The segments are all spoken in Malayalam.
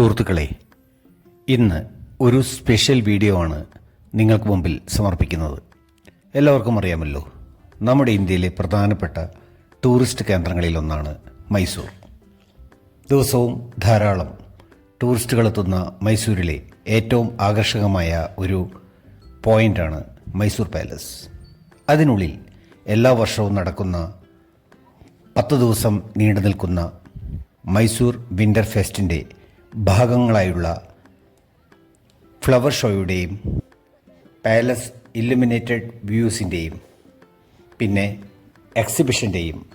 സുഹൃത്തുക്കളെ ഇന്ന് ഒരു സ്പെഷ്യൽ വീഡിയോ ആണ് നിങ്ങൾക്ക് മുമ്പിൽ സമർപ്പിക്കുന്നത്. എല്ലാവർക്കും അറിയാമല്ലോ നമ്മുടെ ഇന്ത്യയിലെ പ്രധാനപ്പെട്ട ടൂറിസ്റ്റ് കേന്ദ്രങ്ങളിലൊന്നാണ് മൈസൂർ. ദിവസവും ധാരാളം ടൂറിസ്റ്റുകളെത്തുന്ന മൈസൂരിലെ ഏറ്റവും ആകർഷകമായ ഒരു പോയിന്റാണ് മൈസൂർ പാലസ്. അതിനുള്ളിൽ എല്ലാ വർഷവും നടക്കുന്ന പത്ത് ദിവസം നീണ്ടു നിൽക്കുന്ന മൈസൂർ വിന്റർ ഫെസ്റ്റിന്റെ ഭാഗങ്ങളായുള്ള ഫ്ലവർ ഷോയുടെയും പാലസ് ഇല്ലുമിനേറ്റഡ് വ്യൂസിന്റെയും പിന്നെ എക്സിബിഷന്റെയും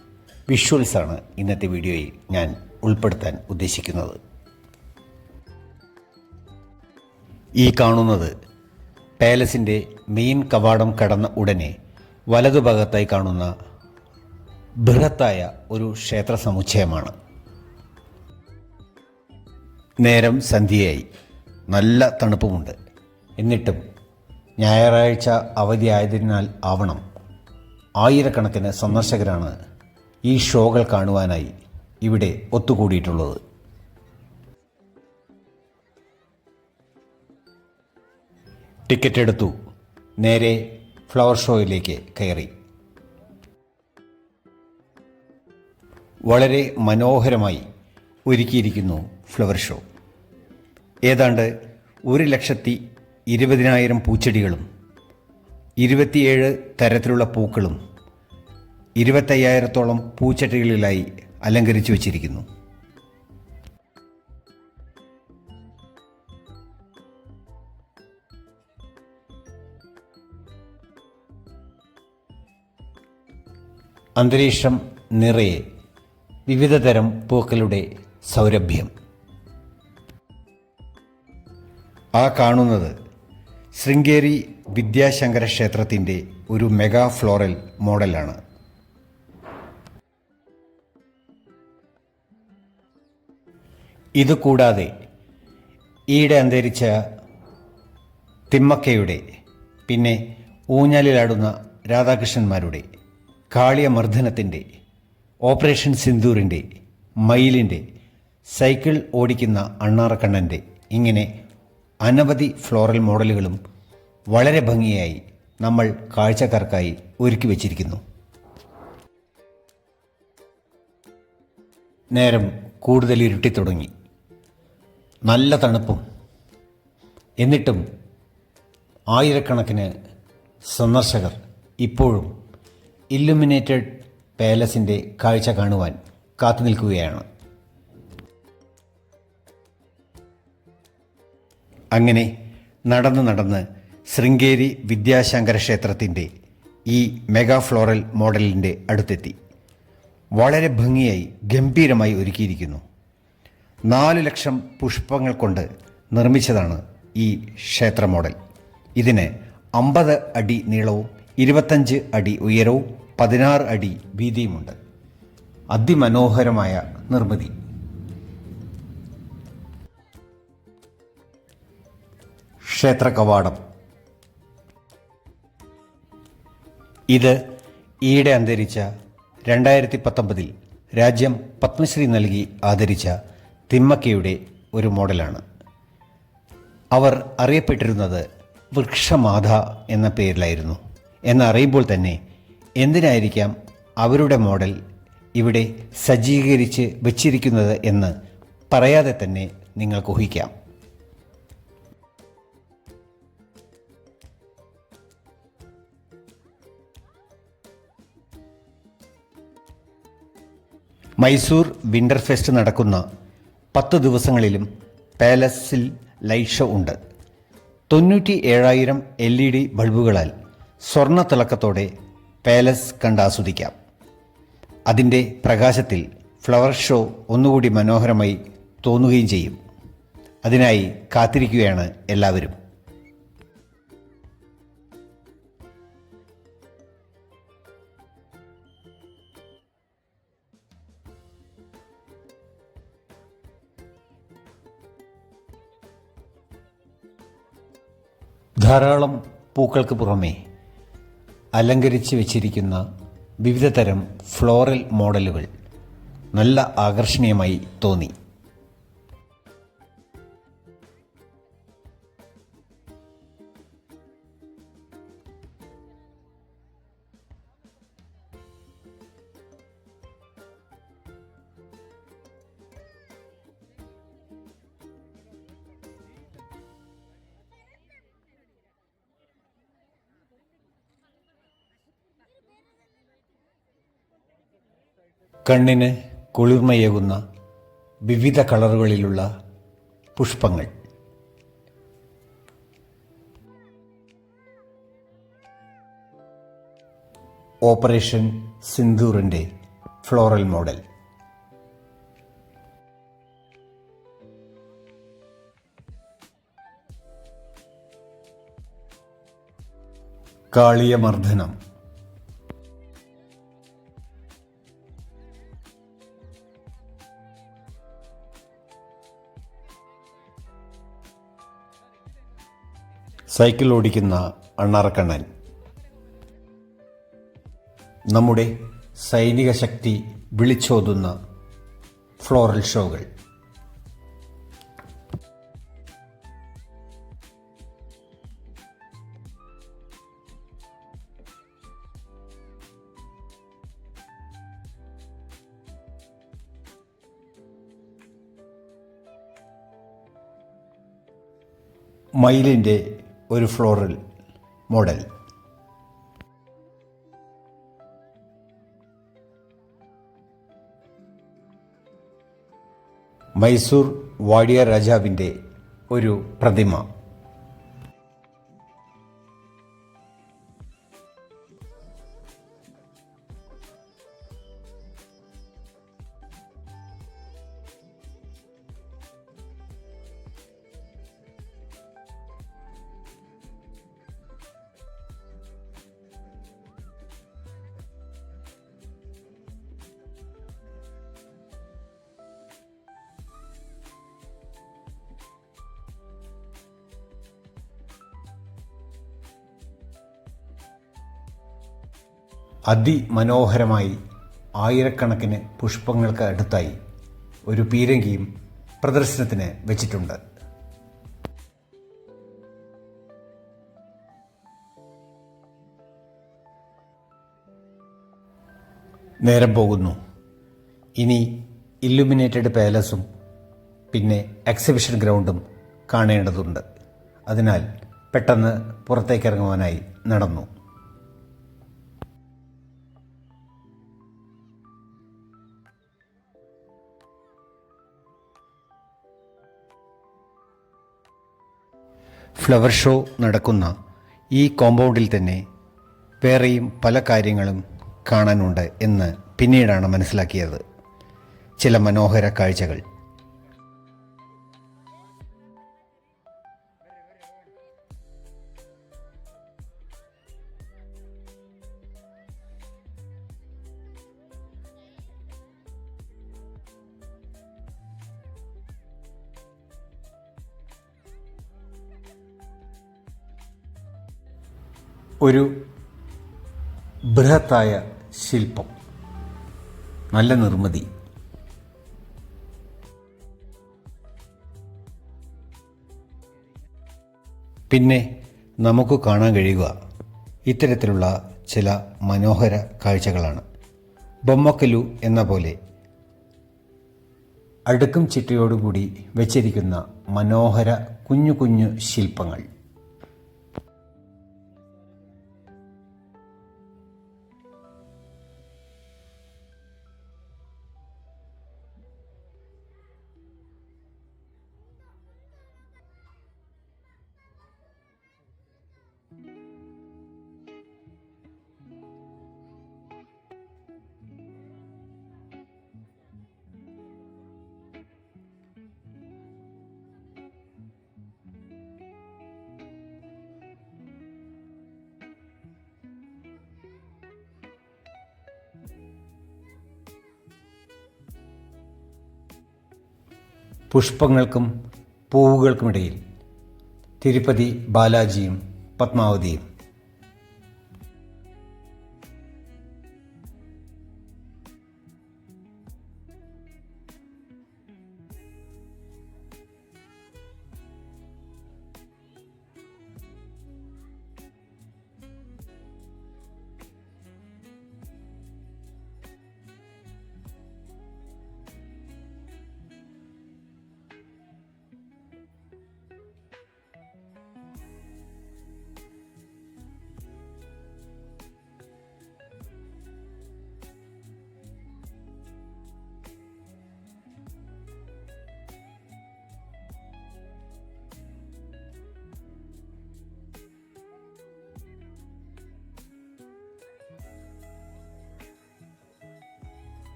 വിഷ്വൽസാണ് ഇന്നത്തെ വീഡിയോയിൽ ഞാൻ ഉൾപ്പെടുത്താൻ ഉദ്ദേശിക്കുന്നത്. ഈ കാണുന്നത് പാലസിന്റെ മെയിൻ കവാടം കടന്ന ഉടനെ വലതുഭാഗത്തായി കാണുന്ന ബൃഹത്തായ ഒരു ക്ഷേത്ര സമുച്ചയമാണ്. നേരം സന്ധ്യയായി. നല്ല തണുപ്പുമുണ്ട്. എന്നിട്ടും ഞായറാഴ്ച അവധിയായതിനാൽ ആവണം. ആയിരക്കണക്കിന് സന്ദർശകരാണ് ഈ ഷോകൾ കാണുവാനായി ഇവിടെ ഒത്തുകൂടിയിട്ടുള്ളത്. ടിക്കറ്റ് എടുത്തു. നേരെ ഫ്ലവർ ഷോയിലേക്ക് കയറി. വളരെ മനോഹരമായി ഒരുക്കിയിരിക്കുന്നു ഫ്ലവർ ഷോ. ഏതാണ്ട് ഒരു ലക്ഷത്തി ഇരുപതിനായിരം പൂച്ചെടികളും ഇരുപത്തിയേഴ് തരത്തിലുള്ള പൂക്കളും ഇരുപത്തയ്യായിരത്തോളം പൂച്ചെടികളിലായി അലങ്കരിച്ചു വച്ചിരിക്കുന്നു. അന്തരീക്ഷം നിറയെ വിവിധതരം പൂക്കളുടെ സൗരഭ്യം. ആ കാണുന്നത് ശൃംഗേരി വിദ്യാശങ്കര ക്ഷേത്രത്തിന്റെ ഒരു മെഗാ ഫ്ലോറൽ മോഡലാണ്. ഇതുകൂടാതെ ഈയിടെ അന്തരിച്ച തിമ്മക്കയുടെ പിന്നെ ഊഞ്ഞാലിലാടുന്ന രാധാകൃഷ്ണന്മാരുടെ കാളിയമർദ്ദനത്തിന്റെ ഓപ്പറേഷൻ സിന്ദൂറിന്റെ മയിലിന്റെ സൈക്കിൾ ഓടിക്കുന്ന അണ്ണാറക്കണ്ണന്റെ ഇങ്ങനെ അനവധി ഫ്ലോറൽ മോഡലുകളും വളരെ ഭംഗിയായി നമ്മൾ കാഴ്ചക്കാർക്കായി ഒരുക്കി വച്ചിരിക്കുന്നു. നേരം കൂടുതൽ ഇരുട്ടിത്തുടങ്ങി നല്ല തണുപ്പും. എന്നിട്ടും ആയിരക്കണക്കിന് സന്ദർശകർ ഇപ്പോഴും ഇല്ലുമിനേറ്റഡ് പാലസിന്റെ കാഴ്ച കാണുവാൻ കാത്തു നിൽക്കുകയാണ് അങ്ങനെ നടന്ന് നടന്ന് ശൃംഗേരി വിദ്യാശങ്കര ക്ഷേത്രത്തിന്റെ ഈ മെഗാ ഫ്ലോറൽ മോഡലിന്റെ അടുത്തെത്തി. വളരെ ഭംഗിയായി ഗംഭീരമായി ഒരുക്കിയിരിക്കുന്നു. നാല് ലക്ഷം പുഷ്പങ്ങൾ കൊണ്ട് നിർമ്മിച്ചതാണ് ഈ ക്ഷേത്ര മോഡൽ. ഇതിന് അമ്പത് അടി നീളവും ഇരുപത്തഞ്ച് അടി ഉയരവും പതിനാറ് അടി വീതിയുമുണ്ട്. അതിമനോഹരമായ നിർമ്മിതി. ക്ഷേത്ര കവാടം ഇത് ഈയിടെ അന്തരിച്ച രണ്ടായിരത്തി പത്തൊമ്പതിൽ രാജ്യം പത്മശ്രീ നൽകി ആദരിച്ച തിമ്മക്കയുടെ ഒരു മോഡലാണ്. അവർ അറിയപ്പെട്ടിരുന്നത് വൃക്ഷമാധ എന്ന പേരിലായിരുന്നു. എന്നറിയുമ്പോൾ തന്നെ എന്തിനായിരിക്കാം അവരുടെ മോഡൽ ഇവിടെ സജ്ജീകരിച്ച് വച്ചിരിക്കുന്നത് എന്ന് പറയാതെ തന്നെ നിങ്ങൾക്ക് ഊഹിക്കാം. മൈസൂർ വിന്റർ ഫെസ്റ്റ് നടക്കുന്ന പത്ത് ദിവസങ്ങളിലും പാലസിൽ ലൈറ്റ് ഷോ ഉണ്ട്. തൊണ്ണൂറ്റി ഏഴായിരം എൽ ഇ ഡി ബൾബുകളാൽ സ്വർണ തിളക്കത്തോടെ പാലസ് കണ്ടാസ്വദിക്കാം. അതിന്റെ പ്രകാശത്തിൽ ഫ്ലവർ ഷോ ഒന്നുകൂടി മനോഹരമായി തോന്നുകയും ചെയ്യും. അതിനായി കാത്തിരിക്കുകയാണ് എല്ലാവരും. ധാരാളം പൂക്കൾക്ക് പുറമേ അലങ്കരിച്ച് വെച്ചിരിക്കുന്ന വിവിധതരം ഫ്ലോറൽ മോഡലുകൾ നല്ല ആകർഷണീയമായി തോന്നി. കണ്ണിന് കുളിർമയേകുന്ന വിവിധ കളറുകളിലുള്ള പുഷ്പങ്ങൾ. ഓപ്പറേഷൻ സിന്ദൂറിന്റെ ഫ്ലോറൽ മോഡൽ. കാളിയമർദ്ദനം. സൈക്കിൾ ഓടിക്കുന്ന അണ്ണാറക്കണ്ണൻ നമ്മുടെ സൈനിക ശക്തി വിളിച്ചോതുന്ന ഫ്ലോറൽ ഷോകൾ. മയിലിന്റെ ഒരു ഫ്ലോറൽ മോഡൽ. മൈസൂർ വാഡിയ രാജാവിന്റെ ഒരു പ്രതിമ. അതിമനോഹരമായി ആയിരക്കണക്കിന് പുഷ്പങ്ങൾക്ക് അടുത്തായി ഒരു പീരങ്കിയും പ്രദർശനത്തിന് വെച്ചിട്ടുണ്ട്. നേരം പോകുന്നു. ഇനി ഇല്ലുമിനേറ്റഡ് പാലസും പിന്നെ എക്സിബിഷൻ ഗ്രൗണ്ടും കാണേണ്ടതുണ്ട്. അതിനാൽ പെട്ടെന്ന് പുറത്തേക്കിറങ്ങുവാനായി നടന്നു. ഫ്ലവർ ഷോ നടക്കുന്ന ഈ കോമ്പൗണ്ടിൽ തന്നെ വേറെയും പല കാര്യങ്ങളും കാണാനുണ്ട് എന്ന് പിന്നീടാണ് മനസ്സിലാക്കിയത്. ചില മനോഹര കാഴ്ചകൾ. ഒരു ബൃഹത്തായ ശില്പം. നല്ല നിർമ്മിതി. പിന്നെ നമുക്ക് കാണാൻ കഴിയുക ഇത്തരത്തിലുള്ള ചില മനോഹര കാഴ്ചകളാണ്. ബൊമ്മക്കലു എന്ന പോലെ അടുക്കും ചിട്ടയോടുകൂടി വെച്ചിരിക്കുന്ന മനോഹര കുഞ്ഞു കുഞ്ഞു ശില്പങ്ങൾ. പുഷ്പങ്ങൾക്കും പൂവുകൾക്കുമിടയിൽ. തിരുപ്പതി ബാലാജിയും പത്മാവതിയും.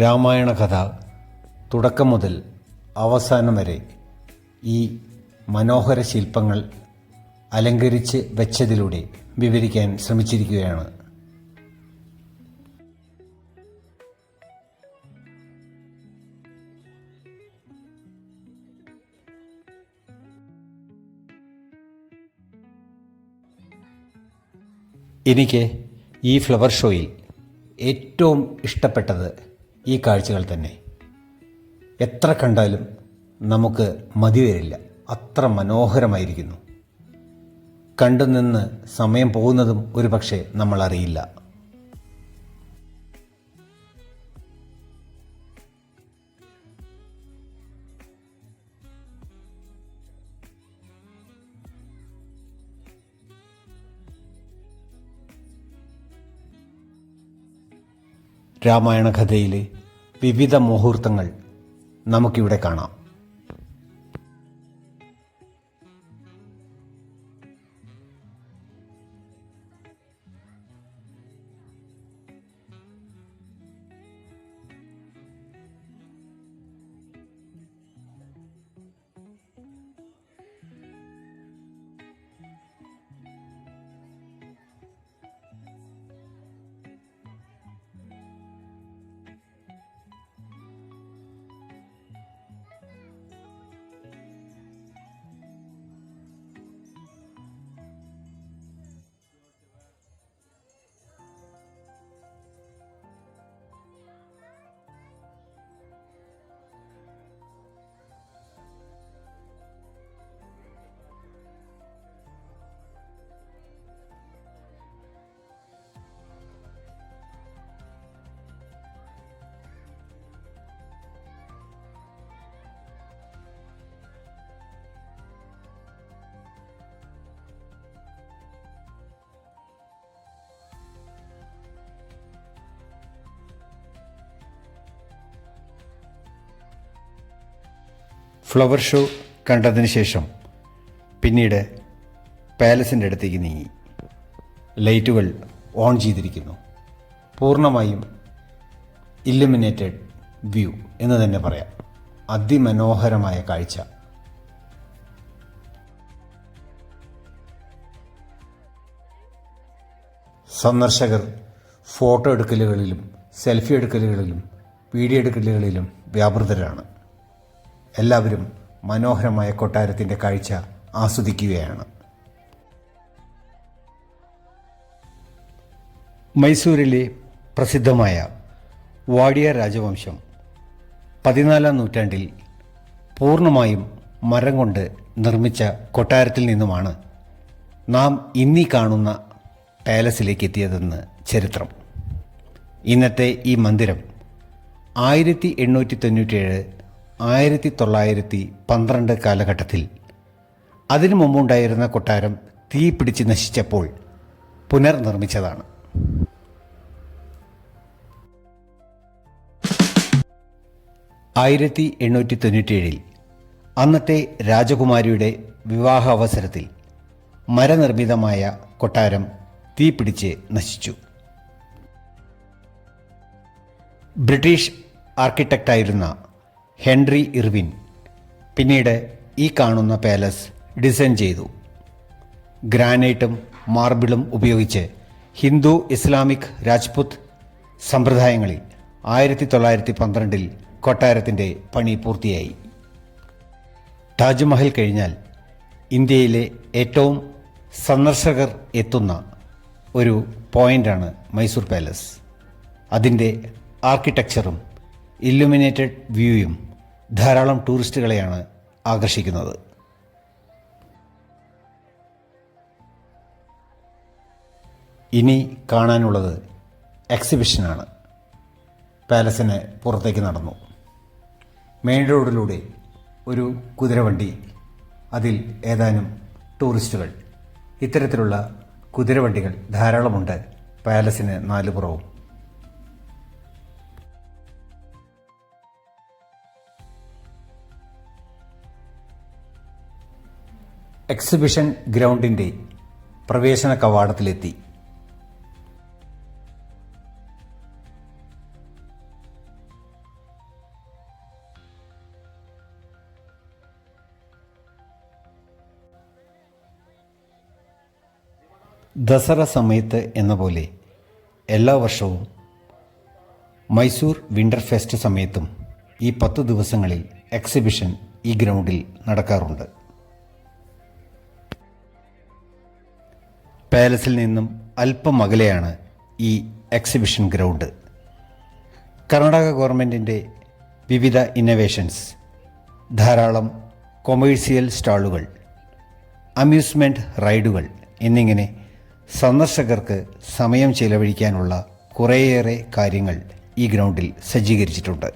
രാമായണ കഥ തുടക്കം മുതൽ അവസാനം വരെ ഈ മനോഹര ശില്പങ്ങൾ അലങ്കരിച്ച് വെച്ചതിലൂടെ വിവരിക്കാൻ ശ്രമിച്ചിരിക്കുകയാണ്. എനിക്ക് ഈ ഫ്ലവർ ഷോയിൽ ഏറ്റവും ഇഷ്ടപ്പെട്ടത് ഈ കാഴ്ചകൾ തന്നെ. എത്ര കണ്ടാലും നമുക്ക് മതി വരില്ല. അത്ര മനോഹരമായിരിക്കുന്നു. കണ്ടു നിന്ന് സമയം പോകുന്നതും ഒരു പക്ഷേ നമ്മൾ രാമായണ കഥയിലെ വിവിധ മുഹൂർത്തങ്ങൾ നമുക്കിവിടെ കാണാം. ഫ്ലവർ ഷോ കണ്ടതിന് ശേഷം പിന്നീട് പാലസിന്റെ അടുത്തേക്ക് നീങ്ങി. ലൈറ്റുകൾ ഓൺ ചെയ്തിരിക്കുന്നു. പൂർണമായും ഇല്ലുമിനേറ്റഡ് വ്യൂ എന്ന് തന്നെ പറയാം. അതിമനോഹരമായ കാഴ്ച. സന്ദർശകർ ഫോട്ടോ എടുക്കലുകളിലും സെൽഫി എടുക്കലുകളിലും വീഡിയോ എടുക്കലുകളിലും വ്യാപൃതരാണ്. എല്ലാവരും മനോഹരമായ കൊട്ടാരത്തിന്റെ കാഴ്ച ആസ്വദിക്കുകയാണ്. മൈസൂരിലെ പ്രസിദ്ധമായ വാടിയ രാജവംശം പതിനാലാം നൂറ്റാണ്ടിൽ പൂർണമായും മരം കൊണ്ട് നിർമ്മിച്ച കൊട്ടാരത്തിൽ നിന്നുമാണ് നാം ഇന്നീ കാണുന്ന പാലസിലേക്ക് എത്തിയതെന്ന് ചരിത്രം. ഇന്നത്തെ ഈ മന്ദിരം ആയിരത്തി എണ്ണൂറ്റി തൊണ്ണൂറ്റിയേഴ് ആയിരത്തി തൊള്ളായിരത്തി പന്ത്രണ്ട് കാലഘട്ടത്തിൽ അതിനു മുമ്പുണ്ടായിരുന്ന കൊട്ടാരം തീ പിടിച്ച് നശിച്ചപ്പോൾ പുനർനിർമ്മിച്ചതാണ്. ആയിരത്തി എണ്ണൂറ്റി തൊണ്ണൂറ്റിയേഴിൽ അന്നത്തെ രാജകുമാരിയുടെ വിവാഹ അവസരത്തിൽ മരനിർമ്മിതമായ കൊട്ടാരം തീപിടിച്ച് നശിച്ചു. ബ്രിട്ടീഷ് ആർക്കിടെക്റ്റായിരുന്ന ഹെൻറി ഇർവിൻ. പിന്നീട് ഈ കാണുന്ന പാലസ് ഡിസൈൻ ചെയ്തു. ഗ്രാനൈറ്റും മാർബിളും ഉപയോഗിച്ച് ഹിന്ദു ഇസ്ലാമിക് രാജ്പുത് സമ്പ്രദായങ്ങളിൽ ആയിരത്തി തൊള്ളായിരത്തി പന്ത്രണ്ടിൽ കൊട്ടാരത്തിന്റെ പണി പൂർത്തിയായി. താജ്മഹൽ കഴിഞ്ഞാൽ ഇന്ത്യയിലെ ഏറ്റവും സന്ദർശകർ എത്തുന്ന ഒരു പോയിന്റാണ് മൈസൂർ പാലസ്. അതിന്റെ ആർക്കിടെക്ചറും ഇല്ലുമിനേറ്റഡ് വ്യൂയും ധാരാളം ടൂറിസ്റ്റുകളെയാണ് ആകർഷിക്കുന്നത്. ഇനി കാണാനുള്ളത് എക്സിബിഷനാണ്. പാലസിന് പുറത്തേക്ക് നടന്നു. മെയിൻ റോഡിലൂടെ ഒരു കുതിരവണ്ടി അതിൽ ഏതാനും ടൂറിസ്റ്റുകൾ. ഇത്തരത്തിലുള്ള കുതിരവണ്ടികൾ ധാരാളമുണ്ട് പാലസിന് നാലുപുറവും. എക്സിബിഷൻ ഗ്രൗണ്ടിന്റെ പ്രവേശന കവാടത്തിലെത്തി. ദസറ സമയത്ത് എന്ന പോലെ എല്ലാ വർഷവും മൈസൂർ വിന്റർ ഫെസ്റ്റ് സമയത്തും ഈ പത്ത് ദിവസങ്ങളിൽ എക്സിബിഷൻ ഈ ഗ്രൗണ്ടിൽ നടക്കാറുണ്ട്. പാലസിൽ നിന്നും അല്പം അകലെയാണ് ഈ എക്സിബിഷൻ ഗ്രൗണ്ട്. കർണാടക ഗവൺമെന്റിന്റെ വിവിധ ഇന്നവേഷൻസ് ധാരാളം കൊമേഴ്സ്യൽ സ്റ്റാളുകൾ അമ്യൂസ്മെന്റ് റൈഡുകൾ എന്നിങ്ങനെ സന്ദർശകർക്ക് സമയം ചെലവഴിക്കാനുള്ള കുറേയേറെ കാര്യങ്ങൾ ഈ ഗ്രൗണ്ടിൽ സജ്ജീകരിച്ചിട്ടുണ്ട്.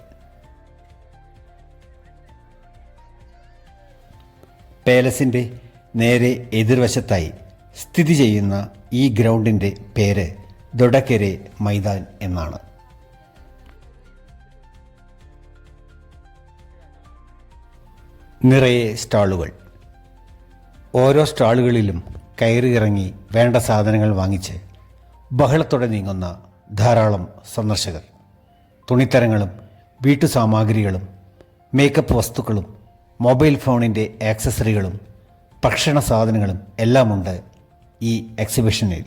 പാലസിന്റെ നേരെ എതിർവശത്തായി സ്ഥിതി ചെയ്യുന്ന ഈ ഗ്രൗണ്ടിന്റെ പേര് ദൊടക്കരെ മൈതാൻ എന്നാണ്. നിറയെ സ്റ്റാളുകൾ. ഓരോ സ്റ്റാളുകളിലും കയറി ഇറങ്ങി വേണ്ട സാധനങ്ങൾ വാങ്ങിച്ച് ബഹളത്തോടെ നീങ്ങുന്ന ധാരാളം സന്ദർശകർ. തുണിത്തരങ്ങളും വീട്ടു സാമഗ്രികളും മേക്കപ്പ് വസ്തുക്കളും മൊബൈൽ ഫോണിന്റെ ആക്സസറികളും ഭക്ഷണ സാധനങ്ങളും എല്ലാമുണ്ട് ഈ എക്സിബിഷനിൽ.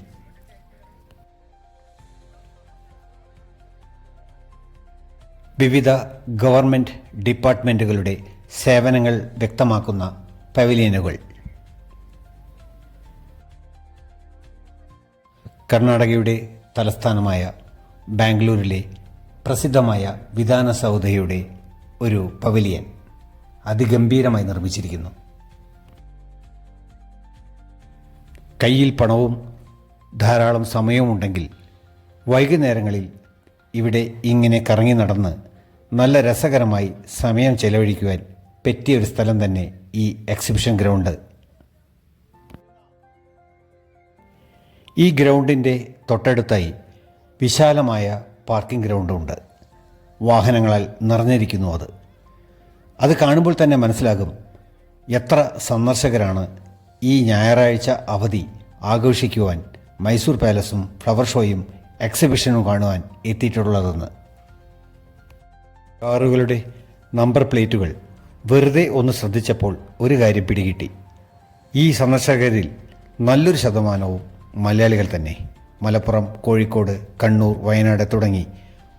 വിവിധ ഗവൺമെന്റ് ഡിപ്പാർട്ട്മെന്റുകളുടെ സേവനങ്ങൾ വ്യക്തമാക്കുന്ന പവിലിയനുകൾ. കർണാടകയുടെ തലസ്ഥാനമായ ബാംഗ്ലൂരിലെ പ്രസിദ്ധമായ വിധാനസൗധയുടെ ഒരു പവിലിയൻ അതിഗംഭീരമായി നിർമ്മിച്ചിരിക്കുന്നു. കയ്യിൽ പണവും ധാരാളം സമയവുമുണ്ടെങ്കിൽ വൈകുന്നേരങ്ങളിൽ ഇവിടെ ഇങ്ങനെ കറങ്ങി നടന്ന് നല്ല രസകരമായി സമയം ചെലവഴിക്കുവാൻ പറ്റിയ ഒരു സ്ഥലം തന്നെ ഈ എക്സിബിഷൻ ഗ്രൗണ്ട്. ഈ ഗ്രൗണ്ടിന്റെ തൊട്ടടുത്തായി വിശാലമായ പാർക്കിംഗ് ഗ്രൗണ്ടുണ്ട്. വാഹനങ്ങളാൽ നിറഞ്ഞിരിക്കുന്നു അത്. അത് കാണുമ്പോൾ തന്നെ മനസ്സിലാകും എത്ര സന്ദർശകരാണ് ഈ ഞായറാഴ്ച അവധി ആഘോഷിക്കുവാൻ മൈസൂർ പാലസും ഫ്ലവർ ഷോയും എക്സിബിഷനും കാണുവാൻ എത്തിയിട്ടുള്ളതെന്ന്. കാറുകളുടെ നമ്പർ പ്ലേറ്റുകൾ വെറുതെ ഒന്ന് ശ്രദ്ധിച്ചപ്പോൾ ഒരു കാര്യം പിടികിട്ടി. ഈ സന്ദർശകരിൽ നല്ലൊരു ശതമാനവും മലയാളികൾ തന്നെ. മലപ്പുറം കോഴിക്കോട് കണ്ണൂർ വയനാട് തുടങ്ങി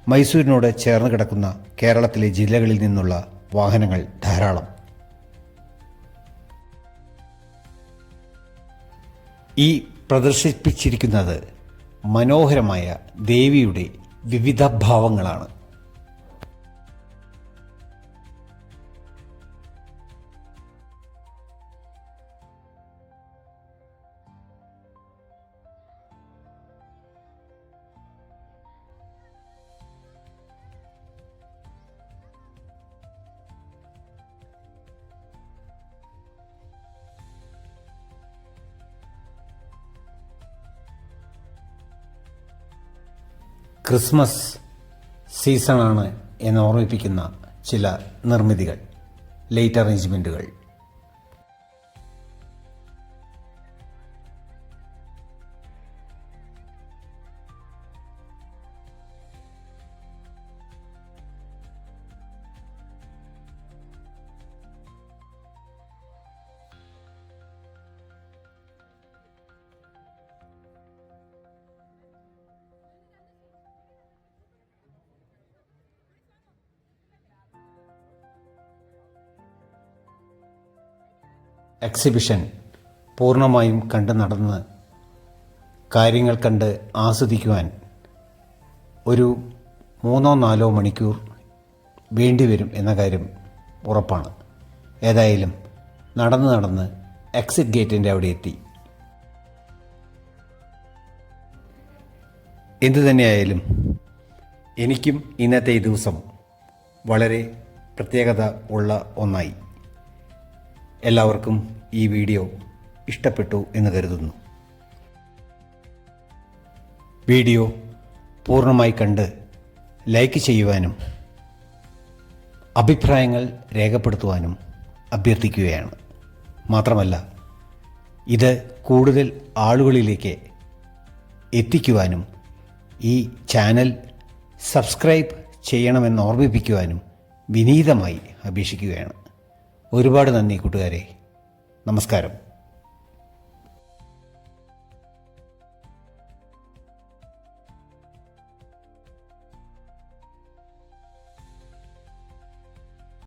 മൈസൂരിനോട് ചേർന്ന് കിടക്കുന്ന കേരളത്തിലെ ജില്ലകളിൽ നിന്നുള്ള വാഹനങ്ങൾ ധാരാളം. ഈ പ്രദർശിപ്പിച്ചിരിക്കുന്നത് മനോഹരമായ ദേവിയുടെ വിവിധ ഭാവങ്ങളാണ്. ക്രിസ്മസ് സീസണാണ് എന്ന് ഓർമ്മിപ്പിക്കുന്ന ചില നിർമ്മിതികൾ ലേറ്റ് അറേഞ്ച്മെന്റുകൾ എക്സിബിഷൻ പൂർണമായും കണ്ട് നടന്ന് കാര്യങ്ങൾ കണ്ട് ആസ്വദിക്കുവാൻ ഒരു മൂന്നോ നാലോ മണിക്കൂർ വേണ്ടിവരും എന്ന കാര്യം ഉറപ്പാണ്. ഏതായാലും നടന്ന് നടന്ന് എക്സിറ്റ് ഗേറ്റിന്റെ അവിടെ എത്തി. എന്തു തന്നെയായാലും എനിക്കും ഇന്നത്തെ ഈ ദിവസം വളരെ പ്രത്യേകത ഉള്ള ഒന്നായി. എല്ലാവർക്കും ഈ വീഡിയോ ഇഷ്ടപ്പെട്ടു എന്ന് കരുതുന്നു. വീഡിയോ പൂർണമായി കണ്ട് ലൈക്ക് ചെയ്യുവാനും അഭിപ്രായങ്ങൾ രേഖപ്പെടുത്തുവാനും അഭ്യർത്ഥിക്കുകയാണ്. മാത്രമല്ല ഇത് കൂടുതൽ ആളുകളിലേക്ക് എത്തിക്കുവാനും ഈ ചാനൽ സബ്സ്ക്രൈബ് ചെയ്യണമെന്ന് ഓർമ്മിപ്പിക്കുവാനും വിനീതമായി അപേക്ഷിക്കുകയാണ്. ഒരുപാട് നന്ദി കൂട്ടുകാരെ. നമസ്കാരം.